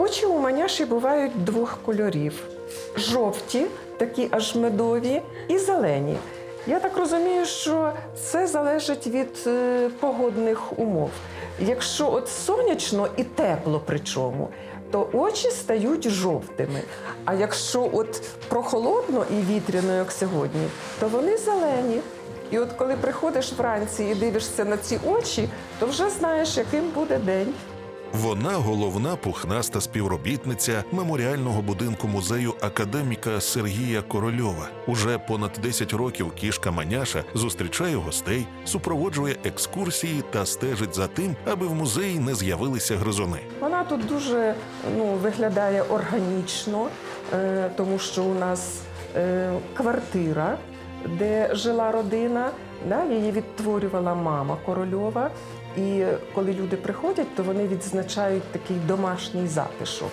Очі у маняші бувають двох кольорів: жовті, такі аж медові, і зелені. Я так розумію, що це залежить від е, погодних умов. Якщо от сонячно і тепло причому, то очі стають жовтими. А якщо от прохолодно і вітряно, як сьогодні, то вони зелені. І от коли приходиш вранці і дивишся на ці очі, то вже знаєш, яким буде день. Вона головна пухнаста співробітниця меморіального будинку музею академіка Сергія Корольова. Уже понад 10 років кішка Маняша зустрічає гостей, супроводжує екскурсії та стежить за тим, аби в музеї не з'явилися гризуни. Вона тут дуже ну, виглядає органічно, е, тому що у нас е, квартира, де жила родина. Да, її відтворювала мама корольова. І коли люди приходять, то вони відзначають такий домашній затишок.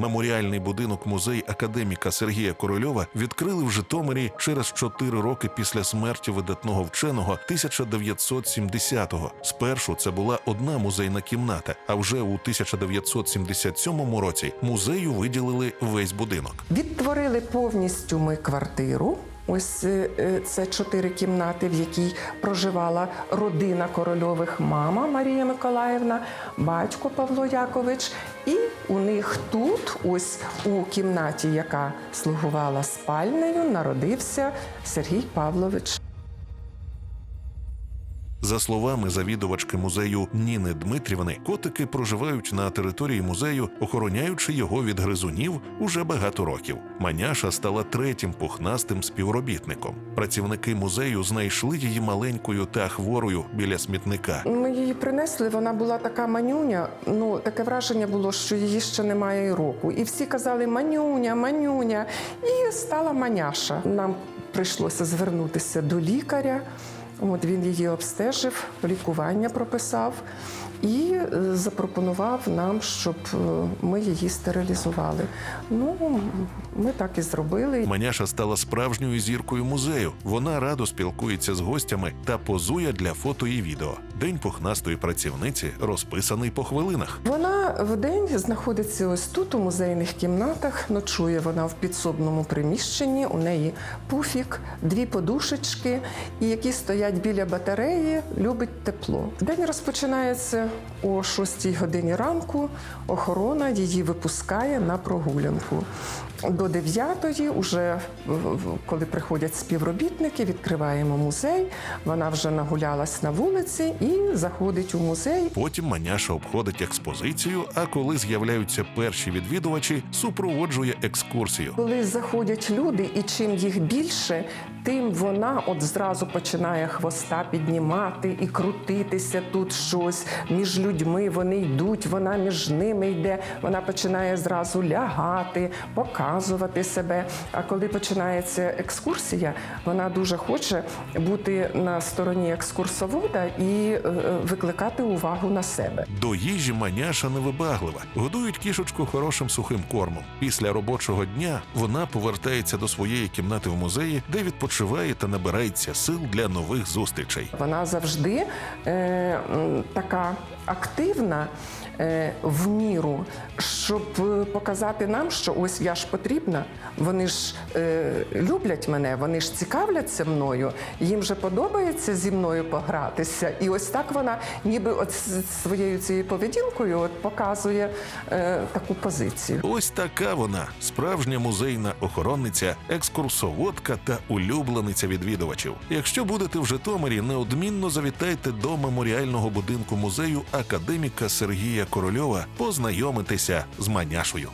Меморіальний будинок музей академіка Сергія Корольова відкрили в Житомирі через 4 роки після смерті видатного вченого 1970-го. Спершу це була одна музейна кімната, а вже у 1977 році музею виділили весь будинок. Відтворили повністю ми квартиру. Ось е, е, це чотири кімнати, в якій проживала родина корольових мама Марія Миколаївна, батько Павло Якович. І у них тут, ось у кімнаті, яка слугувала спальнею, народився Сергій Павлович. За словами завідувачки музею Ніни Дмитрівни, котики проживають на території музею, охороняючи його від гризунів уже багато років. Маняша стала третім пухнастим співробітником. Працівники музею знайшли її маленькою та хворою біля смітника. Ми її принесли, вона була така манюня. Ну, таке враження було, що її ще немає і року. І всі казали манюня, манюня. І стала маняша. Нам прийшлося звернутися до лікаря. От він її обстежив, лікування прописав і е, запропонував нам, щоб е, ми її стерилізували. Ну, ми так і зробили. Маняша стала справжньою зіркою музею. Вона радо спілкується з гостями та позує для фото і відео. День пухнастої працівниці розписаний по хвилинах. Вона в день знаходиться ось тут, у музейних кімнатах. Ночує вона в підсобному приміщенні. У неї пуфік, дві подушечки, і які стоять біля батареї, любить тепло. День розпочинається о 6 годині ранку. Охорона її випускає на прогулянку. До 9-ї, уже в- в- коли приходять співробітники, відкриваємо музей. Вона вже нагулялась на вулиці і заходить у музей. Потім Маняша обходить експозицію. А коли з'являються перші відвідувачі, супроводжує екскурсію. Коли заходять люди, і чим їх більше, тим вона от зразу починає хвоста піднімати і крутитися тут щось між людьми. Вони йдуть, вона між ними йде. Вона починає зразу лягати, показувати себе. А коли починається екскурсія, вона дуже хоче бути на стороні екскурсовода і е, викликати увагу на себе. До їжі маняша невибаглива. Годують кішечку хорошим сухим кормом. Після робочого дня вона повертається до своєї кімнати в музеї, де відпочиває та набирається сил для нових зустрічей. Вона завжди е, така активна е, в міру, щоб показати нам, що ось я ж потрібна. Вони ж е, люблять мене, вони ж цікавляться мною, їм же подобається зі мною погратися. І ось так вона, ніби от своєю цією поведінкою, от показує е, таку позицію. Ось така вона справжня музейна охоронниця, екскурсоводка та улюблениця відвідувачів. Якщо будете в Житомирі, неодмінно завітайте до меморіального будинку музею академіка Сергія Корольова познайомитися з маняшою.